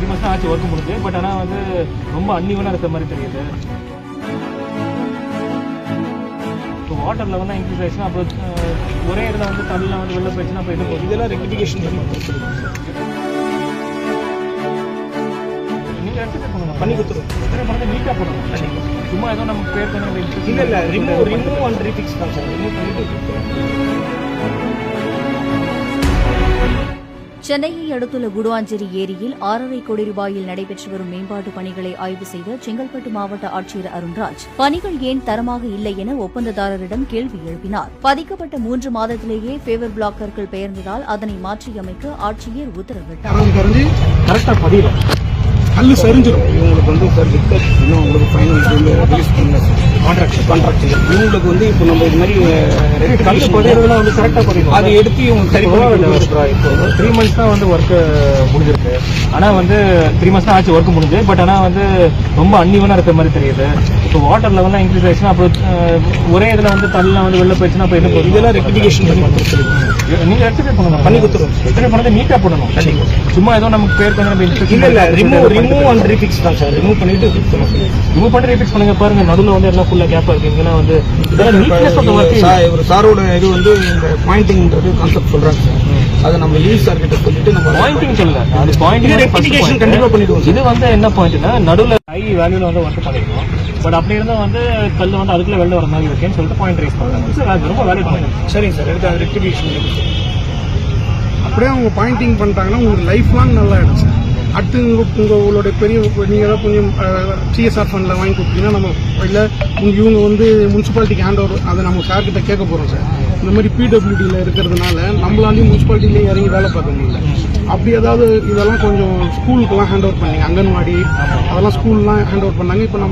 Three months தான் ஆச்சு work முடிஞ்சு. பட் ஆனால் வந்து ரொம்ப அன்னிவனாக இருக்கிற மாதிரி தெரியுது. இப்போ வாட்டர் லெவல் தான் இன்க்ரீஸ் ஆயிடுச்சுன்னா அப்புறம் ஒரே இதில் வந்து தண்ணியில் வந்து வெளில போயிடுச்சுன்னா அப்போ இது இதெல்லாம் ரெக்டிஃபிகேஷன் நீங்கள் எடுத்துகிட்டு போகணும் பண்ணி கொடுத்துருவோம். எத்தனை பண்ணி நீட்டாக போடணும். சும்மா ஏதோ நம்ம பேர் பண்ண இல்லை இல்லை. ரிமூவ் ரிமூவ் அண்ட் ரீஃபிக்ஸ் தான் சார். ரிமூவ் பண்ணிட்டு சென்னையை அடுத்துள்ள குடுவாஞ்சேரி ஏரியில் ஆறரை கோடி ரூபாயில் நடைபெற்று வரும் மேம்பாட்டு பணிகளை ஆய்வு செய்த செங்கல்பட்டு மாவட்ட ஆட்சியர் அருண்ராஜ். பணிகள் ஏன் தரமாக இல்லை என ஒப்பந்ததாரரிடம் கேள்வி எழுப்பினார். பதிக்கப்பட்ட மூன்று மாதத்திலேயே ஃபேவர் பிளாக்கர்கள் பெயர்ந்ததால் அதனை மாற்றியமைக்க ஆட்சியர் உத்தரவிட்டார். கான்ட்ராக்ட் கான்ட்ராக்ட் இவங்களுக்கு வந்து இப்போ நம்ம இது மாதிரி கல் பதிவுலாம் வந்து கரெக்டாக பதிவு அதை எடுத்து இவங்க சரி. இப்போ த்ரீ மந்த்ஸ் தான் வந்து ஒர்க் முடிஞ்சிருக்கு. ஆனால் வந்து த்ரீ மந்த்ஸ் தான் ஆச்சு ஒர்க் முடிஞ்சு. பட் ஆனால் வந்து ரொம்ப அன்னிவனாக இருக்கிற மாதிரி தெரியுது. இப்போ வாட்டர் லெவல்லாம் இன்க்ரீஸ் ஆயிடுச்சுன்னா அப்புறம் ஒரே இதில் வந்து தண்ணிலாம் வந்து வெளில போயிடுச்சுன்னா அப்போ என்ன இதெல்லாம் ரெக்டிஃபிகேஷன் பண்ணி கொடுத்துருவோம் நீங்கள் எடுத்துகிட்டு போகணும் பண்ணி கொடுத்துருவோம். எத்தனை பண்ணது நீட்டாக போடணும் சும்மா ஏதோ நமக்கு பேர் பண்ண இல்லை இல்லை ரிமூவ் ரிமூவ் அண்ட் ரீஃபிக்ஸ் தான் சார் ரிமூவ் பண்ணிட்டு ரிமூவ் பண்ணி ரீஃபிக்ஸ் பண்ணுங்க பாருங்க. நடுவில் வந்து எல்லாம் ஃபுல்லாக கேப்பாக இருக்கு. இங்கெல்லாம் வந்து இவர் சாரோட இது வந்து இந்த பாயிண்டிங்ன்றது கான்செப்ட் சொல்றாங்க சார். அதை நம்ம லீவ் சார் கிட்ட சொல்லிட்டு நம்ம பாயிண்டிங் சொல்லல அது பாயிண்டிங் rectification கண்டிப்பா பண்ணிடுவோம் இது வந்து என்ன பாயிண்ட்னா நடுவுல ஹை வேல்யூல வந்து ஒர்க் பண்ணிருக்கோம் பட் அப்படி இருந்தா வந்து கல் வந்து அதுக்குள்ள வெளில வர மாதிரி இருக்குன்னு சொல்லிட்டு பாயிண்ட் ரைஸ் பண்ணாங்க சார் அது ரொம்ப வேல்யூ பாயிண்ட் சரிங்க சார். எடுத்து அது ரெக்டிஃபிகேஷன். அப்படியே அவங்க பாயிண்டிங் பண்ணிட்டாங்கன்னா உங்களுக்கு லைஃப் லாங் நல்லா ஆயிடும் சார். அடுத்து உங்கள் உங்களுடைய பெரிய நீங்கள் ஏதாவது கொஞ்சம் சிஎஸ்ஆர் ஃபண்டில் வாங்கி கொடுத்தீங்கன்னா நம்ம இல்லை உங்க இவங்க வந்து முனிசிபாலிட்டிக்கு ஹேண்ட் ஓவர் அதை நம்ம சார்கிட்ட கேட்க போகிறோம் சார் இந்த மாதிரி பிடபிள்யூடியில் இருக்கிறதுனால நம்மளாலையும் முனிசிபாலிட்டியிலே இறங்கி வேலை பார்க்க முடியல. அப்படி ஏதாவது இதெல்லாம் கொஞ்சம் ஸ்கூலுக்கெல்லாம் ஹேண்ட் ஓவர் பண்ணிங்க அங்கன்வாடி அதெல்லாம் ஸ்கூல்லாம் ஹேண்ட் ஓவர் பண்ணாங்க இப்போ நம்ம